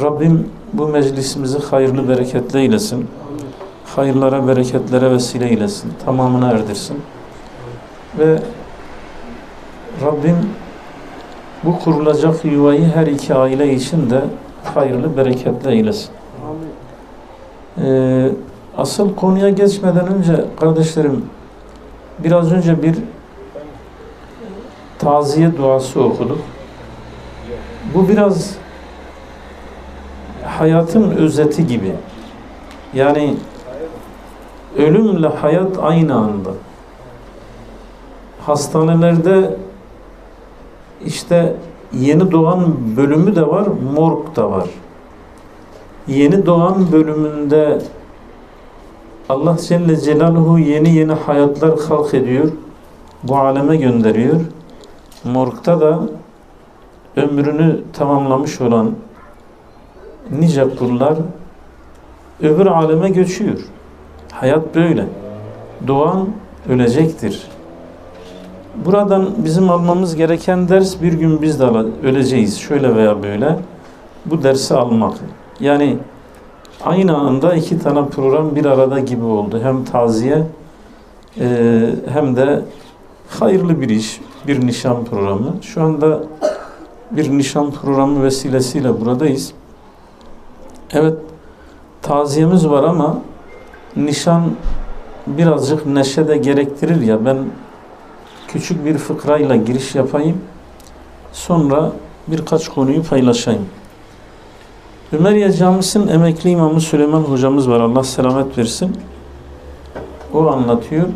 Rabbim bu meclisimizi hayırlı bereketli eylesin. Hayırlara, bereketlere vesile eylesin. Tamamına erdirsin. Ve Rabbim bu kurulacak yuvayı her iki aile için de hayırlı, bereketli eylesin. Ee, asıl konuya geçmeden önce kardeşlerim biraz önce bir taziye duası okuduk. Bu biraz hayatın özeti gibi. Yani ölümle hayat aynı anda. Hastanelerde işte yeni doğan bölümü de var, morg da var. Yeni doğan bölümünde Allah Celle Celaluhu yeni yeni hayatlar halk ediyor. Bu aleme gönderiyor. Morgda da ömrünü tamamlamış olan nice kullar öbür aleme göçüyor. Hayat böyle. Doğan ölecektir. Buradan bizim almamız gereken ders bir gün biz de öleceğiz. Şöyle veya böyle. Bu dersi almak. Yani aynı anda iki tane program bir arada gibi oldu. Hem taziye e, hem de hayırlı bir iş, bir nişan programı. Şu anda bir nişan programı vesilesiyle buradayız. Evet, taziyemiz var ama nişan birazcık neşe de gerektirir ya. Ben küçük bir fıkrayla giriş yapayım. Sonra birkaç konuyu paylaşayım. Ümeriye Camisi'nin emekli imamı Süleyman hocamız var. Allah selamet versin. O anlatıyor.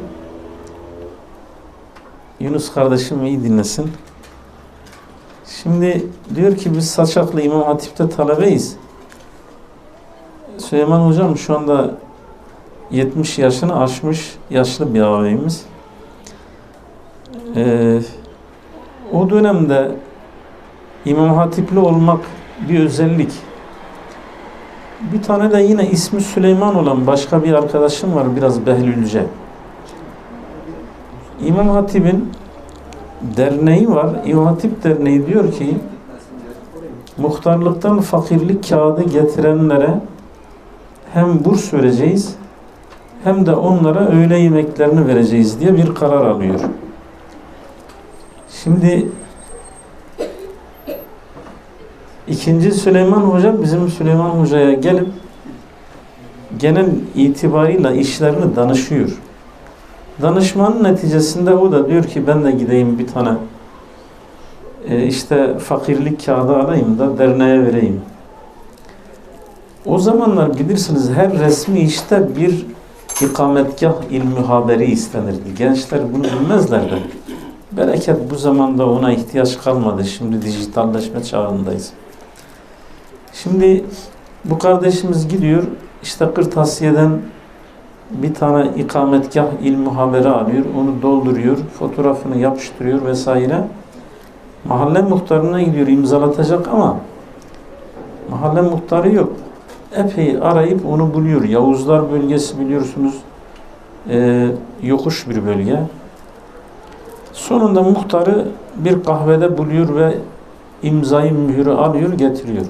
Yunus kardeşim iyi dinlesin. Şimdi diyor ki biz Saçaklı İmam Hatip'te talebeyiz. Süleyman hocam şu anda 70 yaşını aşmış yaşlı bir ağabeyimiz. Ee, o dönemde İmam Hatipli olmak bir özellik. Bir tane de yine ismi Süleyman olan başka bir arkadaşım var biraz Behlülce. İmam Hatip'in derneği var. İmam Hatip Derneği diyor ki muhtarlıktan fakirlik kağıdı getirenlere hem burs vereceğiz hem de onlara öğle yemeklerini vereceğiz diye bir karar alıyor. Şimdi ikinci Süleyman Hoca bizim Süleyman Hoca'ya gelip genel itibarıyla işlerini danışıyor. Danışmanın neticesinde o da diyor ki ben de gideyim bir tane e, işte fakirlik kağıdı alayım da derneğe vereyim. O zamanlar bilirsiniz her resmi işte bir ikametgah ilmi haberi istenirdi. Gençler bunu bilmezlerdi. Bereket bu zamanda ona ihtiyaç kalmadı. Şimdi dijitalleşme çağındayız. Şimdi bu kardeşimiz gidiyor işte kırtasiyeden bir tane ikametgah ilmi haberi alıyor. Onu dolduruyor. Fotoğrafını yapıştırıyor vesaire. Mahalle muhtarına gidiyor imzalatacak ama mahalle muhtarı yok. Epey arayıp onu buluyor. Yavuzlar bölgesi biliyorsunuz e, yokuş bir bölge. Sonunda muhtarı bir kahvede buluyor ve imzayı mühürü alıyor getiriyor.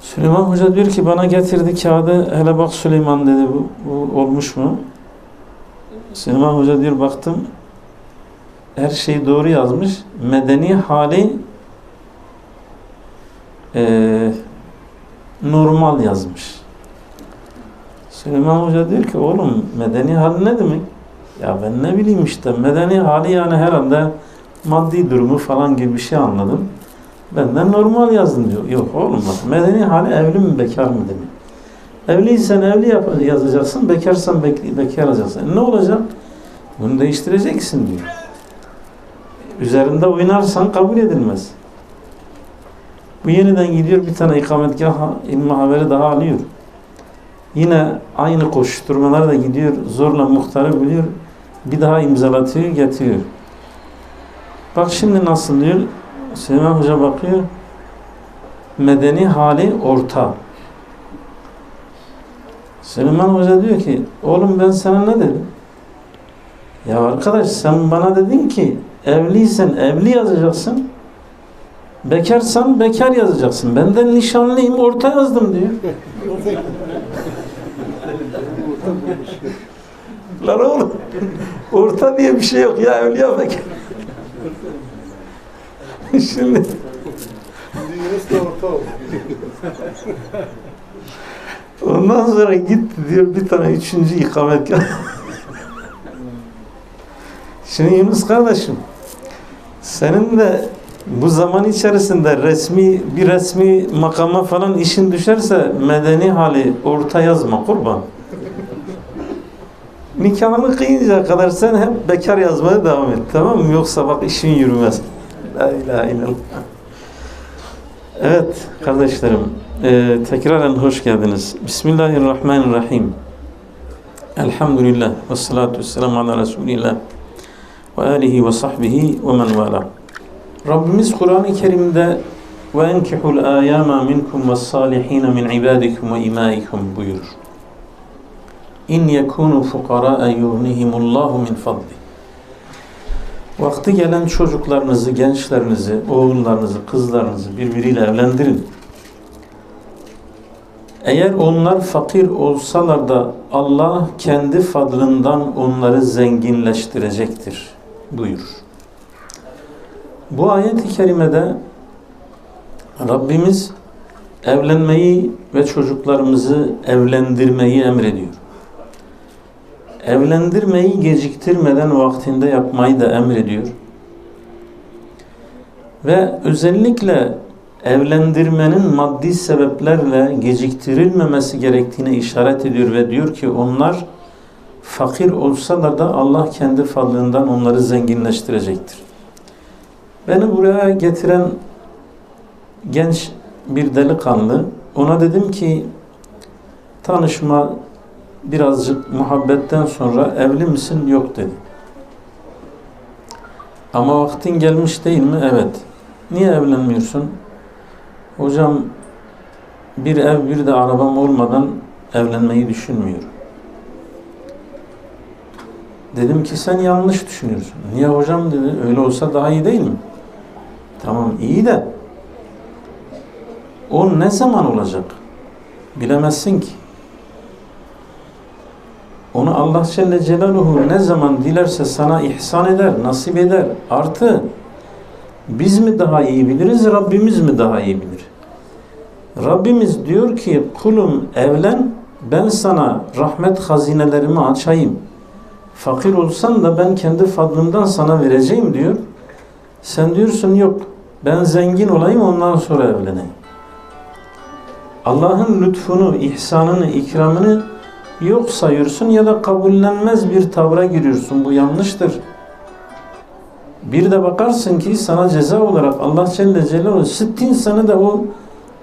Süleyman Hoca diyor ki bana getirdi kağıdı hele bak Süleyman dedi bu, bu olmuş mu? Süleyman Hoca diyor baktım her şeyi doğru yazmış. Medeni hali e, normal yazmış. Süleyman Hoca diyor ki oğlum medeni hali ne demek? Ya ben ne bileyim işte medeni hali yani herhalde maddi durumu falan gibi bir şey anladım. Benden normal yazdım diyor. Yok oğlum bak medeni hali evli mi bekar mı demek. Evliysen evli yap yazacaksın, bekarsan bek bekar yazacaksın. E ne olacak? Bunu değiştireceksin diyor. Üzerinde oynarsan kabul edilmez. Bu yeniden gidiyor bir tane ikametgah ilmi haberi daha alıyor. Yine aynı koşuşturmalar da gidiyor. Zorla muhtarı buluyor. Bir daha imzalatıyor, getiriyor. Bak şimdi nasıl diyor. Süleyman Hoca bakıyor. Medeni hali orta. Süleyman Hoca diyor ki oğlum ben sana ne dedim? Ya arkadaş sen bana dedin ki evliysen evli yazacaksın. Bekarsan bekar yazacaksın. Ben de nişanlıyım orta yazdım diyor. Lan oğlum orta diye bir şey yok ya evliya bekar. Şimdi ondan sonra gitti diyor bir tane üçüncü ikametgah. Şimdi Yunus kardeşim senin de bu zaman içerisinde resmi bir resmi makama falan işin düşerse medeni hali orta yazma kurban. Nikahını kıyıncaya kadar sen hep bekar yazmaya devam et tamam mı? Yoksa bak işin yürümez. La ilahe illallah. Evet kardeşlerim e, tekraren hoş geldiniz. Bismillahirrahmanirrahim. Elhamdülillah ve salatu vesselamu ala Resulillah ve alihi ve sahbihi ve men vala. Rabbimiz Kur'an-ı Kerim'de ve enkihul ayama minkum ve salihin min ibadikum ve imaikum buyurur. İn yekunu fuqara yughnihimullahu min fadli. Vakti gelen çocuklarınızı, gençlerinizi, oğullarınızı, kızlarınızı birbiriyle evlendirin. Eğer onlar fakir olsalar da Allah kendi fadlından onları zenginleştirecektir buyurur. Bu ayet-i kerimede Rabbimiz evlenmeyi ve çocuklarımızı evlendirmeyi emrediyor. Evlendirmeyi geciktirmeden vaktinde yapmayı da emrediyor. Ve özellikle evlendirmenin maddi sebeplerle geciktirilmemesi gerektiğine işaret ediyor ve diyor ki onlar fakir olsalar da Allah kendi fadlından onları zenginleştirecektir. Beni buraya getiren genç bir delikanlı ona dedim ki tanışma birazcık muhabbetten sonra evli misin? Yok dedi. Ama vaktin gelmiş değil mi? Evet. Niye evlenmiyorsun? Hocam bir ev bir de arabam olmadan evlenmeyi düşünmüyorum. Dedim ki sen yanlış düşünüyorsun. Niye hocam dedi. Öyle olsa daha iyi değil mi? Tamam iyi de o ne zaman olacak? Bilemezsin ki. Onu Allah Celle Celaluhu ne zaman dilerse sana ihsan eder, nasip eder. Artı biz mi daha iyi biliriz, Rabbimiz mi daha iyi bilir? Rabbimiz diyor ki kulum evlen, ben sana rahmet hazinelerimi açayım. Fakir olsan da ben kendi fadlımdan sana vereceğim diyor. Sen diyorsun yok, ben zengin olayım ondan sonra evleneyim. Allah'ın lütfunu, ihsanını, ikramını yok sayıyorsun ya da kabullenmez bir tavra giriyorsun. Bu yanlıştır. Bir de bakarsın ki sana ceza olarak Allah Celle Celaluhu sittin sene de o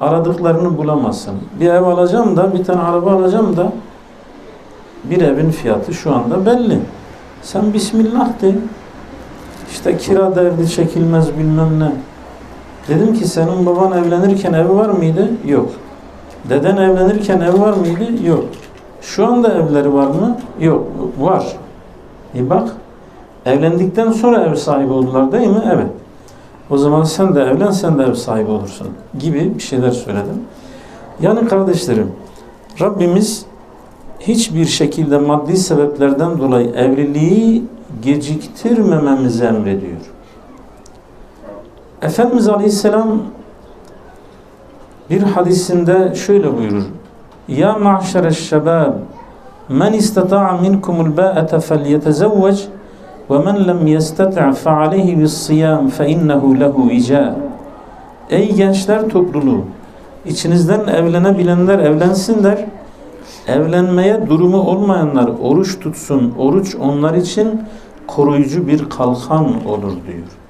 aradıklarını bulamazsın. Bir ev alacağım da, bir tane araba alacağım da bir evin fiyatı şu anda belli. Sen Bismillah de. İşte kira derdi çekilmez bilmem ne. Dedim ki senin baban evlenirken evi var mıydı? Yok. Deden evlenirken ev var mıydı? Yok. Şu anda evleri var mı? Yok. Var. E bak. Evlendikten sonra ev sahibi oldular değil mi? Evet. O zaman sen de evlen, sen de ev sahibi olursun. Gibi bir şeyler söyledim. Yani kardeşlerim, Rabbimiz hiçbir şekilde maddi sebeplerden dolayı evliliği geciktirmememizi emrediyor. Efendimiz Aleyhisselam bir hadisinde şöyle buyurur. Ya ma'şereş şebab men istata'a minkumul ba'ete felyetezevvec ve men lem yestati' fe aleyhi bis siyam fe innehu lehu vica. Ey gençler topluluğu içinizden evlenebilenler evlensinler. Evlenmeye durumu olmayanlar oruç tutsun. Oruç onlar için koruyucu bir kalkan olur diyor.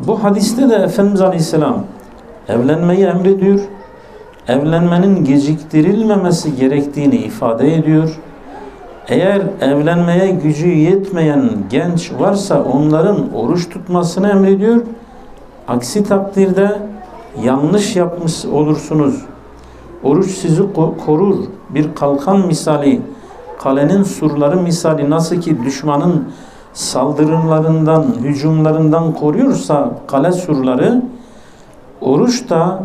Bu hadiste de Efendimiz Aleyhisselam evlenmeyi emrediyor. Evlenmenin geciktirilmemesi gerektiğini ifade ediyor. Eğer evlenmeye gücü yetmeyen genç varsa onların oruç tutmasını emrediyor. Aksi takdirde yanlış yapmış olursunuz. Oruç sizi korur. Bir kalkan misali, kalenin surları misali nasıl ki düşmanın saldırılarından, hücumlarından koruyorsa kale surları Oruç da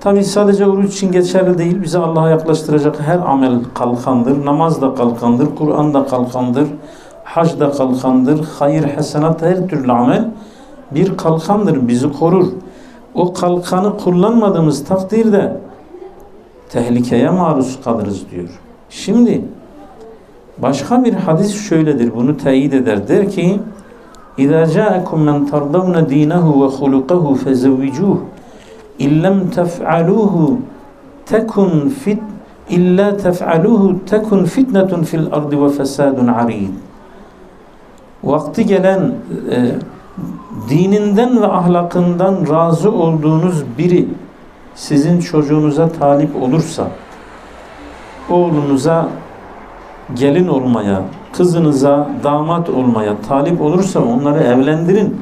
tabi sadece oruç için geçerli değil. Bizi Allah'a yaklaştıracak her amel kalkandır. Namaz da kalkandır. Kur'an da kalkandır. Hac da kalkandır. Hayır, hasenat her türlü amel bir kalkandır. Bizi korur. O kalkanı kullanmadığımız takdirde tehlikeye maruz kalırız diyor. Şimdi başka bir hadis şöyledir. Bunu teyit eder. Der ki men tardavne dînehu ve hulukahu fezevvicuh illem tef'alûhu tekun fit illa tef'alûhu tekun fitnetun fil ardı ve fesadun arid. Vakti gelen e, dininden ve ahlakından razı olduğunuz biri sizin çocuğunuza talip olursa oğlunuza gelin olmaya, kızınıza damat olmaya talip olursa onları evlendirin.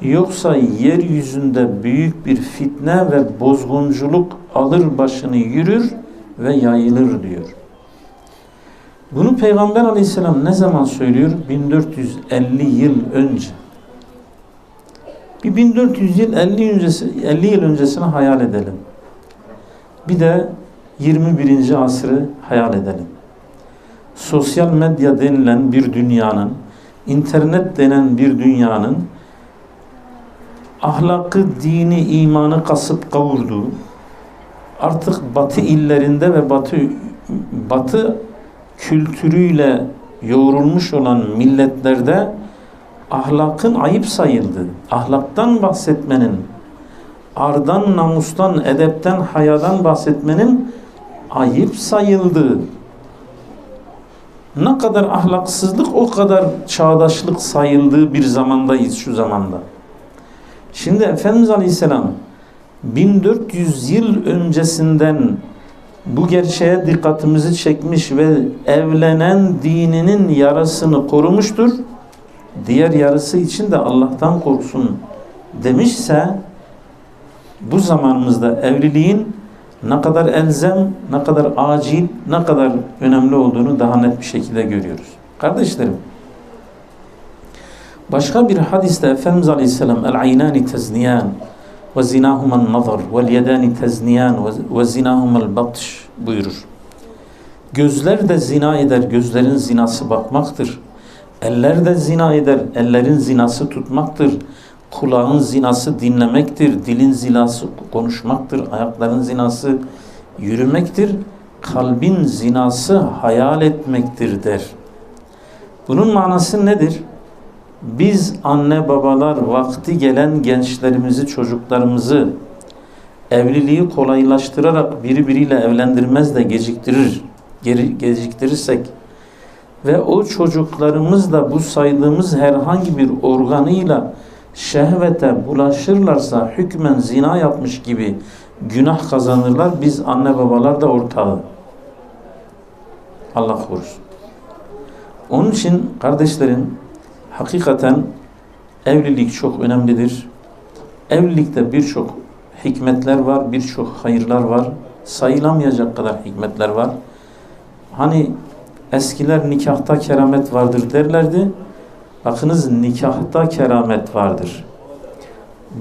Yoksa yeryüzünde büyük bir fitne ve bozgunculuk alır başını yürür ve yayılır diyor. Bunu Peygamber aleyhisselam ne zaman söylüyor? 1450 yıl önce. Bir 1400 yıl 50, öncesi, 50 yıl öncesini hayal edelim. Bir de 21. asrı hayal edelim. Sosyal medya denilen bir dünyanın, internet denen bir dünyanın ahlakı, dini, imanı kasıp kavurduğu, artık batı illerinde ve batı batı kültürüyle yoğrulmuş olan milletlerde ahlakın ayıp sayıldı. Ahlaktan bahsetmenin, ardan, namustan, edepten, hayadan bahsetmenin ayıp sayıldığı, ne kadar ahlaksızlık o kadar çağdaşlık sayıldığı bir zamandayız şu zamanda. Şimdi Efendimiz Aleyhisselam 1400 yıl öncesinden bu gerçeğe dikkatimizi çekmiş ve evlenen dininin yarısını korumuştur. Diğer yarısı için de Allah'tan korksun demişse bu zamanımızda evliliğin ne kadar elzem, ne kadar acil, ne kadar önemli olduğunu daha net bir şekilde görüyoruz. Kardeşlerim, başka bir hadiste Efendimiz Aleyhisselam el-aynani tezniyan ve zinahuman nazar vel yedani tezniyan ve zinahumal batş buyurur. Gözler de zina eder, gözlerin zinası bakmaktır. Eller de zina eder, ellerin zinası tutmaktır. Kulağın zinası dinlemektir, dilin zinası konuşmaktır, ayakların zinası yürümektir, kalbin zinası hayal etmektir der. Bunun manası nedir? Biz anne babalar vakti gelen gençlerimizi, çocuklarımızı evliliği kolaylaştırarak biri biriyle evlendirmez de geciktirir, geciktirirsek ve o çocuklarımız da bu saydığımız herhangi bir organıyla şehvete bulaşırlarsa hükmen zina yapmış gibi günah kazanırlar. Biz anne babalar da ortağı. Allah korusun. Onun için kardeşlerim hakikaten evlilik çok önemlidir. Evlilikte birçok hikmetler var, birçok hayırlar var. Sayılamayacak kadar hikmetler var. Hani eskiler nikahta keramet vardır derlerdi. Bakınız nikahta keramet vardır.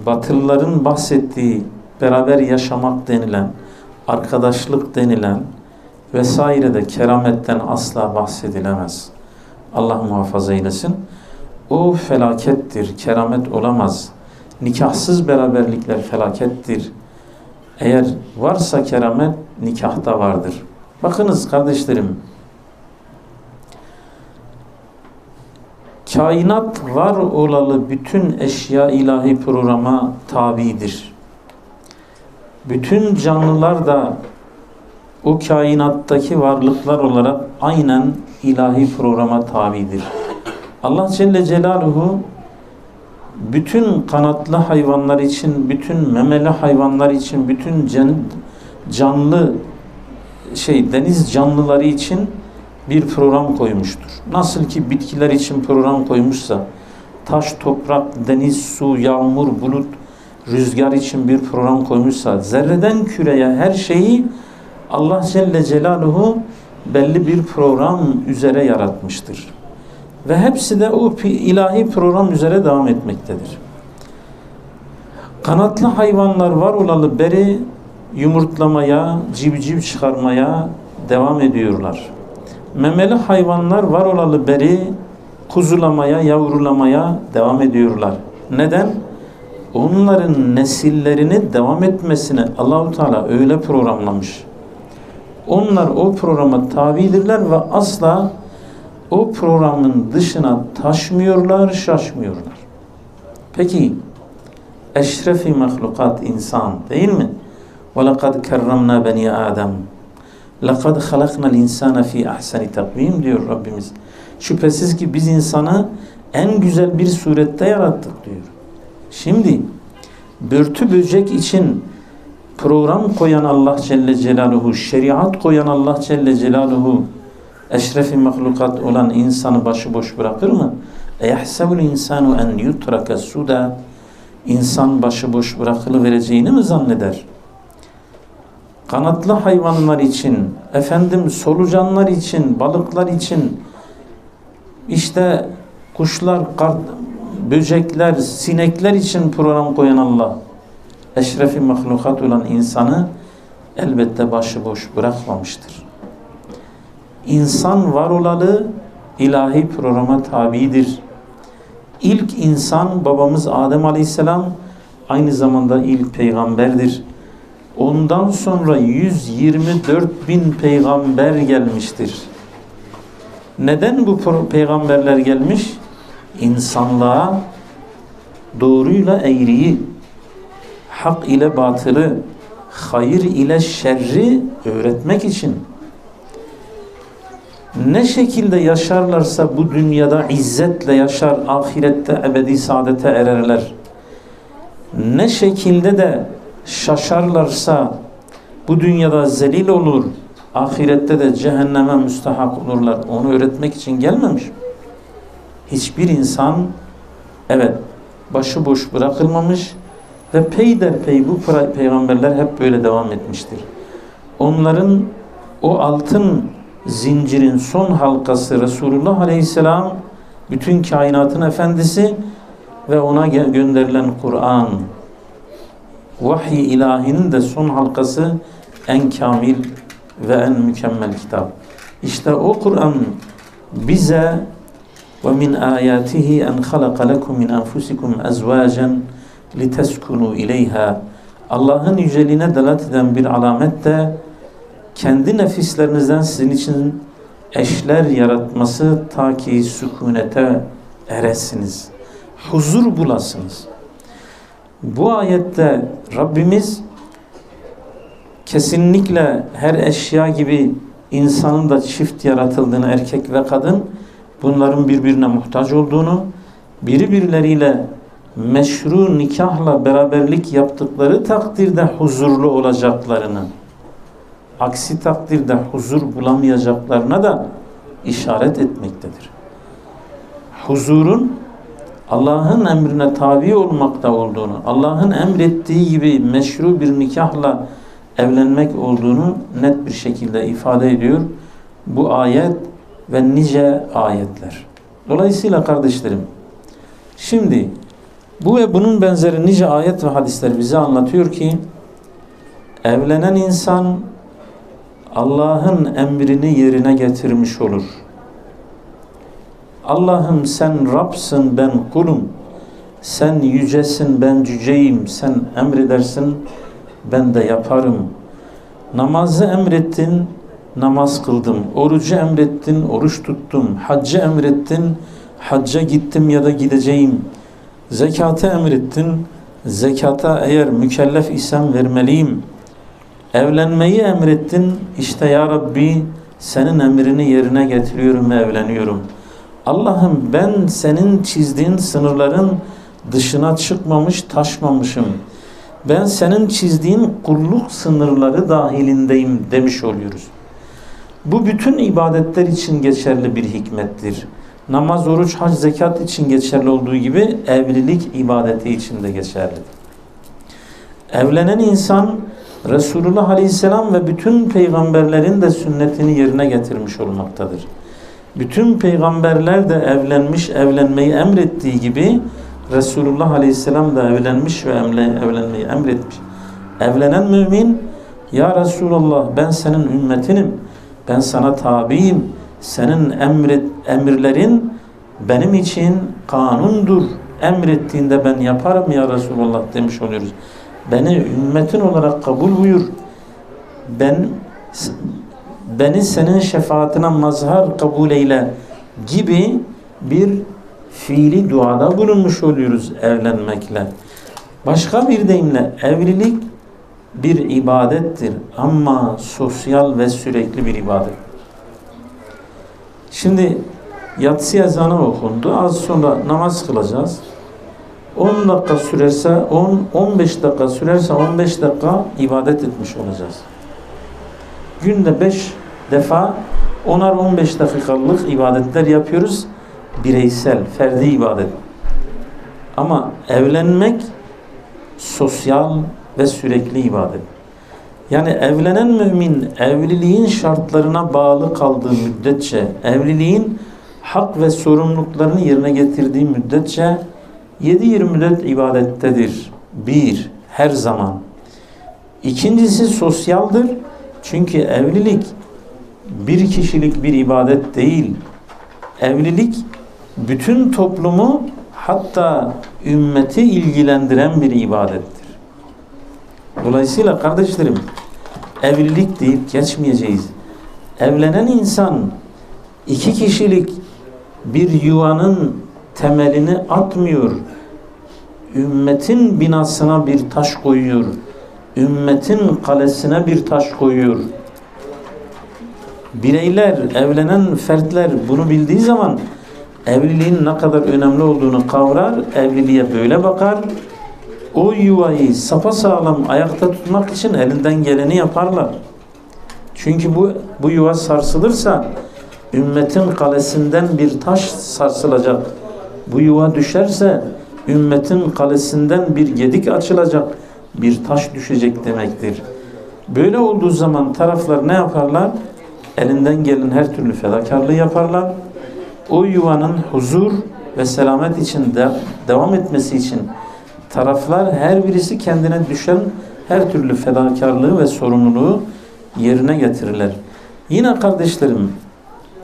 Batılıların bahsettiği beraber yaşamak denilen, arkadaşlık denilen vesaire de kerametten asla bahsedilemez. Allah muhafaza eylesin. O felakettir, keramet olamaz. Nikahsız beraberlikler felakettir. Eğer varsa keramet nikahta vardır. Bakınız kardeşlerim, kainat var olalı bütün eşya ilahi programa tabidir. Bütün canlılar da o kainattaki varlıklar olarak aynen ilahi programa tabidir. Allah Celle Celaluhu bütün kanatlı hayvanlar için, bütün memeli hayvanlar için, bütün can, canlı şey deniz canlıları için bir program koymuştur. Nasıl ki bitkiler için program koymuşsa, taş, toprak, deniz, su, yağmur, bulut, rüzgar için bir program koymuşsa, zerreden küreye her şeyi Allah Celle Celaluhu belli bir program üzere yaratmıştır. Ve hepsi de o ilahi program üzere devam etmektedir. Kanatlı hayvanlar var olalı beri yumurtlamaya, civciv çıkarmaya devam ediyorlar Memeli hayvanlar var olalı beri kuzulamaya, yavrulamaya devam ediyorlar. Neden? Onların nesillerini devam etmesini Allahu Teala öyle programlamış. Onlar o programa tabidirler ve asla o programın dışına taşmıyorlar, şaşmıyorlar. Peki eşrefi mahlukat insan değil mi? وَلَقَدْ كَرَّمْنَا بَنِي آدَمَ لَقَدْ خَلَقْنَا الْاِنْسَانَ ف۪ي اَحْسَنِ takvim diyor Rabbimiz. Şüphesiz ki biz insanı en güzel bir surette yarattık diyor. Şimdi börtü böcek için program koyan Allah Celle Celaluhu, şeriat koyan Allah Celle Celaluhu eşrefi mahlukat olan insanı başıboş bırakır mı? اَيَحْسَبُ الْاِنْسَانُ اَنْ يُتْرَكَ suda İnsan başıboş bırakılıvereceğini mi zanneder? Kanatlı hayvanlar için, efendim solucanlar için, balıklar için, işte kuşlar, kart, böcekler, sinekler için program koyan Allah, eşrefi mahlukat olan insanı elbette başıboş bırakmamıştır. İnsan var olalı ilahi programa tabidir. İlk insan babamız Adem Aleyhisselam aynı zamanda ilk peygamberdir. Ondan sonra 124 bin peygamber gelmiştir. Neden bu peygamberler gelmiş? İnsanlığa doğruyla eğriyi, hak ile batılı, hayır ile şerri öğretmek için. Ne şekilde yaşarlarsa bu dünyada izzetle yaşar, ahirette ebedi saadete ererler. Ne şekilde de şaşarlarsa bu dünyada zelil olur, ahirette de cehenneme müstahak olurlar. Onu öğretmek için gelmemiş. Hiçbir insan evet başıboş bırakılmamış ve peyderpey bu peygamberler hep böyle devam etmiştir. Onların o altın zincirin son halkası Resulullah Aleyhisselam bütün kainatın efendisi ve ona gönderilen Kur'an vahiy ilahinin de son halkası en kamil ve en mükemmel kitap. İşte o Kur'an bize ve min ayatihi en halaka lekum min enfusikum ezvacan liteskunu ileyha Allah'ın yüceliğine delalet eden bir alamet de kendi nefislerinizden sizin için eşler yaratması ta ki sükunete eresiniz. Huzur bulasınız. Bu ayette Rabbimiz kesinlikle her eşya gibi insanın da çift yaratıldığını erkek ve kadın bunların birbirine muhtaç olduğunu birbirleriyle meşru nikahla beraberlik yaptıkları takdirde huzurlu olacaklarını aksi takdirde huzur bulamayacaklarına da işaret etmektedir. Huzurun Allah'ın emrine tabi olmakta olduğunu, Allah'ın emrettiği gibi meşru bir nikahla evlenmek olduğunu net bir şekilde ifade ediyor bu ayet ve nice ayetler. Dolayısıyla kardeşlerim, şimdi bu ve bunun benzeri nice ayet ve hadisler bize anlatıyor ki evlenen insan Allah'ın emrini yerine getirmiş olur. Allah'ım sen Rab'sın ben kulum. Sen yücesin ben cüceyim. Sen emredersin ben de yaparım. Namazı emrettin namaz kıldım. Orucu emrettin oruç tuttum. Haccı emrettin hacca gittim ya da gideceğim. Zekatı emrettin zekata eğer mükellef isem vermeliyim. Evlenmeyi emrettin. İşte ya Rabbi senin emrini yerine getiriyorum ve evleniyorum. Allah'ım ben senin çizdiğin sınırların dışına çıkmamış, taşmamışım. Ben senin çizdiğin kulluk sınırları dahilindeyim demiş oluyoruz. Bu bütün ibadetler için geçerli bir hikmettir. Namaz, oruç, hac, zekat için geçerli olduğu gibi evlilik ibadeti için de geçerlidir. Evlenen insan Resulullah Aleyhisselam ve bütün peygamberlerin de sünnetini yerine getirmiş olmaktadır. Bütün peygamberler de evlenmiş, evlenmeyi emrettiği gibi Resulullah Aleyhisselam da evlenmiş ve evlenmeyi emretmiş. Evlenen mümin Ya Resulallah ben senin ümmetinim. Ben sana tabiyim. Senin emret, emirlerin benim için kanundur. Emrettiğinde ben yaparım ya Resulallah demiş oluyoruz. Beni ümmetin olarak kabul buyur. Ben beni senin şefaatine mazhar kabul eyle gibi bir fiili duada bulunmuş oluyoruz evlenmekle. Başka bir deyimle evlilik bir ibadettir ama sosyal ve sürekli bir ibadet. Şimdi yatsı ezanı okundu. Az sonra namaz kılacağız. 10 dakika sürerse 10 15 dakika sürerse 15 dakika ibadet etmiş olacağız. Günde 5 defa onar 15 dakikalık ibadetler yapıyoruz. Bireysel, ferdi ibadet. Ama evlenmek sosyal ve sürekli ibadet. Yani evlenen mümin evliliğin şartlarına bağlı kaldığı müddetçe, evliliğin hak ve sorumluluklarını yerine getirdiği müddetçe 7-24 ibadettedir. Bir, her zaman. İkincisi sosyaldır. Çünkü evlilik bir kişilik bir ibadet değil. Evlilik bütün toplumu hatta ümmeti ilgilendiren bir ibadettir. Dolayısıyla kardeşlerim evlilik deyip geçmeyeceğiz. Evlenen insan iki kişilik bir yuvanın temelini atmıyor. Ümmetin binasına bir taş koyuyor. Ümmetin kalesine bir taş koyuyor. Bireyler, evlenen fertler bunu bildiği zaman evliliğin ne kadar önemli olduğunu kavrar, evliliğe böyle bakar. O yuvayı sapasağlam ayakta tutmak için elinden geleni yaparlar. Çünkü bu bu yuva sarsılırsa ümmetin kalesinden bir taş sarsılacak. Bu yuva düşerse ümmetin kalesinden bir gedik açılacak, bir taş düşecek demektir. Böyle olduğu zaman taraflar ne yaparlar? Elinden gelen her türlü fedakarlığı yaparlar. O yuvanın huzur ve selamet için de, devam etmesi için taraflar her birisi kendine düşen her türlü fedakarlığı ve sorumluluğu yerine getirirler. Yine kardeşlerim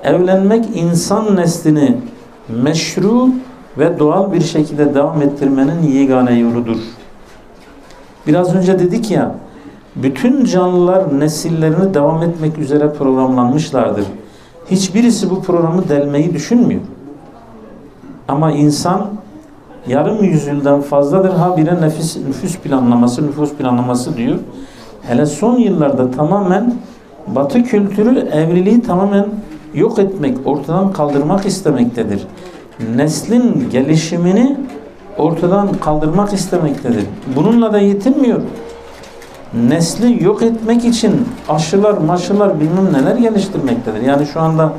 evlenmek insan neslini meşru ve doğal bir şekilde devam ettirmenin yegane yoludur. Biraz önce dedik ya bütün canlılar nesillerini devam etmek üzere programlanmışlardır. Hiçbirisi bu programı delmeyi düşünmüyor. Ama insan yarım yüzyıldan fazladır habire nefis, nüfus planlaması, nüfus planlaması diyor. Hele son yıllarda tamamen Batı kültürü evliliği tamamen yok etmek, ortadan kaldırmak istemektedir. Neslin gelişimini ortadan kaldırmak istemektedir. Bununla da yetinmiyor. Nesli yok etmek için aşılar, maşılar bilmem neler geliştirmektedir. Yani şu anda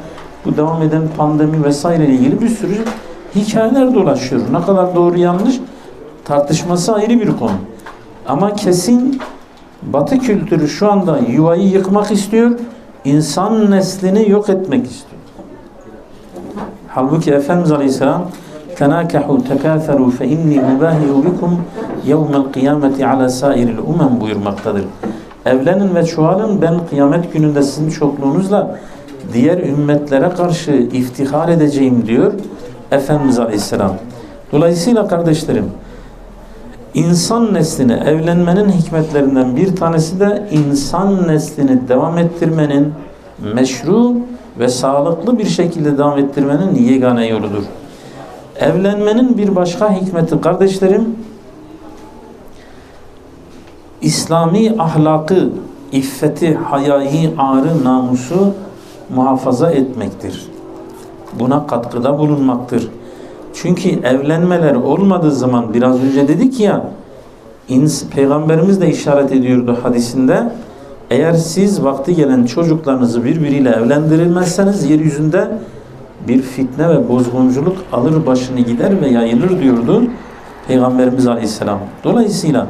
bu devam eden pandemi vesaire ile ilgili bir sürü hikayeler dolaşıyor. Ne kadar doğru yanlış tartışması ayrı bir konu. Ama kesin Batı kültürü şu anda yuvayı yıkmak istiyor, insan neslini yok etmek istiyor. Halbuki Efendimiz Aleyhisselam tenâkehu tekâferû fe inni mubâhi'u bikum yevmel kıyameti ala sairil umem buyurmaktadır. Evlenin ve çoğalın ben kıyamet gününde sizin çokluğunuzla diğer ümmetlere karşı iftihar edeceğim diyor Efendimiz Aleyhisselam. Dolayısıyla kardeşlerim insan neslini evlenmenin hikmetlerinden bir tanesi de insan neslini devam ettirmenin meşru ve sağlıklı bir şekilde devam ettirmenin yegane yoludur. Evlenmenin bir başka hikmeti kardeşlerim İslami ahlakı, iffeti, hayayı, ağrı, namusu muhafaza etmektir. Buna katkıda bulunmaktır. Çünkü evlenmeler olmadığı zaman biraz önce dedik ya Peygamberimiz de işaret ediyordu hadisinde eğer siz vakti gelen çocuklarınızı birbiriyle evlendirilmezseniz yeryüzünde bir fitne ve bozgunculuk alır başını gider ve yayılır diyordu Peygamberimiz Aleyhisselam. Dolayısıyla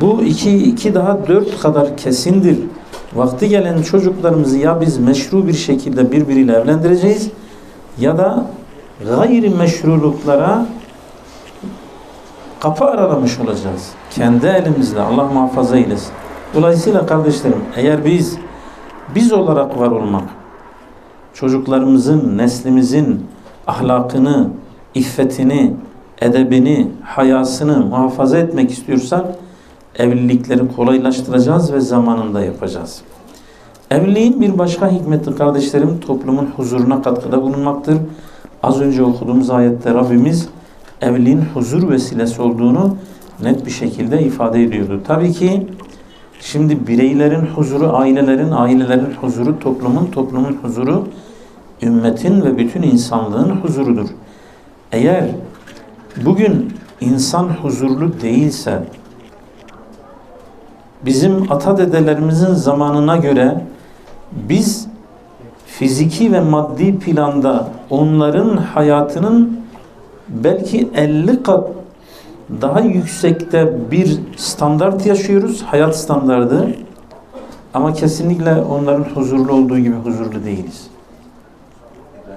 bu iki, iki daha dört kadar kesindir. Vakti gelen çocuklarımızı ya biz meşru bir şekilde birbiriyle evlendireceğiz ya da gayri meşruluklara kapı aralamış olacağız. Kendi elimizle Allah muhafaza eylesin. Dolayısıyla kardeşlerim eğer biz biz olarak var olmak, çocuklarımızın, neslimizin ahlakını, iffetini, edebini, hayasını muhafaza etmek istiyorsak evlilikleri kolaylaştıracağız ve zamanında yapacağız. Evliliğin bir başka hikmeti kardeşlerim toplumun huzuruna katkıda bulunmaktır. Az önce okuduğumuz ayette Rabbimiz evliliğin huzur vesilesi olduğunu net bir şekilde ifade ediyordu. Tabii ki şimdi bireylerin huzuru, ailelerin, ailelerin huzuru, toplumun, toplumun huzuru, ümmetin ve bütün insanlığın huzurudur. Eğer bugün insan huzurlu değilse, bizim ata dedelerimizin zamanına göre biz fiziki ve maddi planda onların hayatının belki 50 kat daha yüksekte bir standart yaşıyoruz, hayat standardı. Ama kesinlikle onların huzurlu olduğu gibi huzurlu değiliz.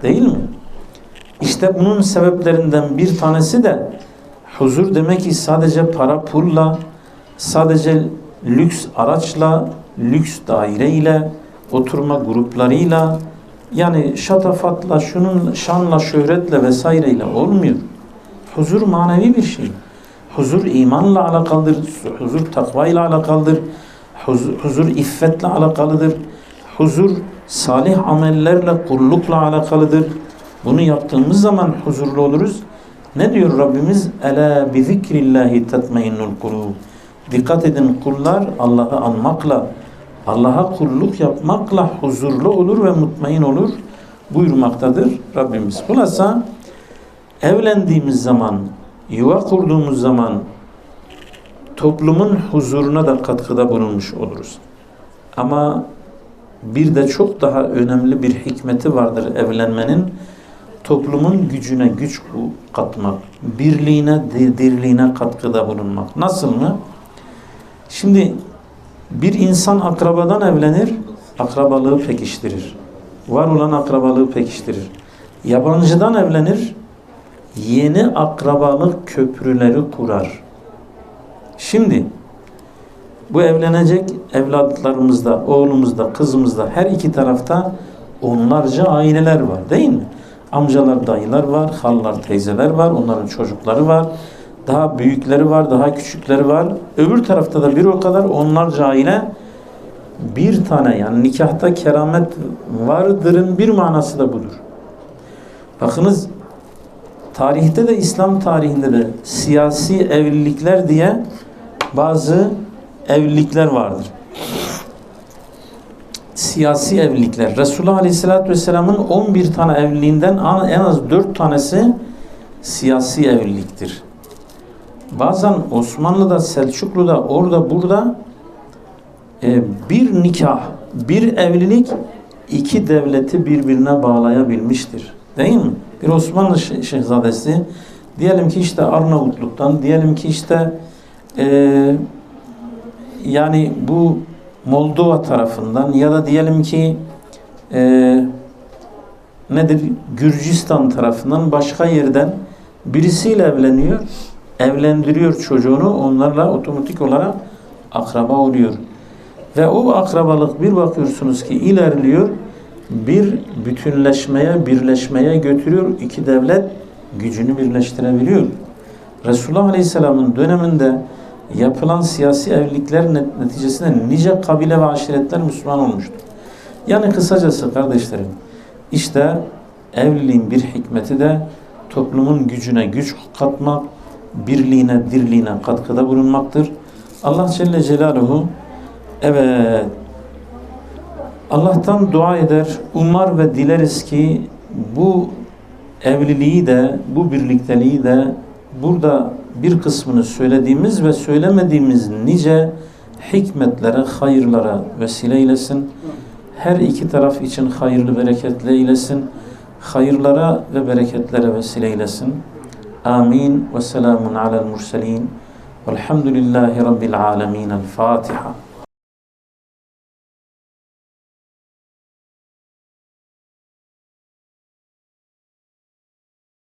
Değil mi? İşte bunun sebeplerinden bir tanesi de huzur demek ki sadece para pulla, sadece lüks araçla, lüks daireyle, oturma gruplarıyla, yani şatafatla, şunun şanla, şöhretle vesaireyle olmuyor. Huzur manevi bir şey. Huzur imanla alakalıdır, huzur takvayla alakalıdır, huzur, huzur iffetle alakalıdır, huzur salih amellerle, kullukla alakalıdır. Bunu yaptığımız zaman huzurlu oluruz. Ne diyor Rabbimiz? Ela bi zikrillahi tatmainnul kulub. Dikkat edin kullar Allah'ı anmakla, Allah'a kulluk yapmakla huzurlu olur ve mutmain olur buyurmaktadır Rabbimiz. Hulasa evlendiğimiz zaman, yuva kurduğumuz zaman toplumun huzuruna da katkıda bulunmuş oluruz. Ama bir de çok daha önemli bir hikmeti vardır evlenmenin. Toplumun gücüne güç katmak, birliğine, dirliğine katkıda bulunmak. Nasıl mı? Şimdi bir insan akrabadan evlenir, akrabalığı pekiştirir. Var olan akrabalığı pekiştirir. Yabancıdan evlenir, yeni akrabalık köprüleri kurar. Şimdi bu evlenecek evlatlarımızda, oğlumuzda, kızımızda her iki tarafta onlarca aileler var değil mi? Amcalar, dayılar var, hallar, teyzeler var, onların çocukları var. Daha büyükleri var, daha küçükleri var. Öbür tarafta da bir o kadar onlarca aile bir tane yani nikahta keramet vardırın bir manası da budur. Bakınız tarihte de İslam tarihinde de siyasi evlilikler diye bazı evlilikler vardır. Siyasi evlilikler. Resulullah Aleyhisselatü Vesselam'ın 11 tane evliliğinden en az 4 tanesi siyasi evliliktir. Bazen Osmanlı'da, Selçuklu'da, orada, burada e, bir nikah, bir evlilik iki devleti birbirine bağlayabilmiştir. Değil mi? Bir Osmanlı şehzadesi diyelim ki işte Arnavutluk'tan, diyelim ki işte e, yani bu Moldova tarafından ya da diyelim ki e, nedir Gürcistan tarafından başka yerden birisiyle evleniyor evlendiriyor çocuğunu onlarla otomatik olarak akraba oluyor. Ve o akrabalık bir bakıyorsunuz ki ilerliyor bir bütünleşmeye, birleşmeye götürüyor. iki devlet gücünü birleştirebiliyor. Resulullah Aleyhisselam'ın döneminde yapılan siyasi evlilikler neticesinde nice kabile ve aşiretler Müslüman olmuştur. Yani kısacası kardeşlerim işte evliliğin bir hikmeti de toplumun gücüne güç katmak, birliğine, dirliğine katkıda bulunmaktır. Allah Celle Celaluhu evet Allah'tan dua eder, umar ve dileriz ki bu evliliği de, bu birlikteliği de burada bir kısmını söylediğimiz ve söylemediğimiz nice hikmetlere, hayırlara vesile eylesin. Her iki taraf için hayırlı bereketli eylesin. Hayırlara ve bereketlere vesile eylesin. Amin ve selamun alel murselin. Velhamdülillahi Rabbil alemin. El Fatiha.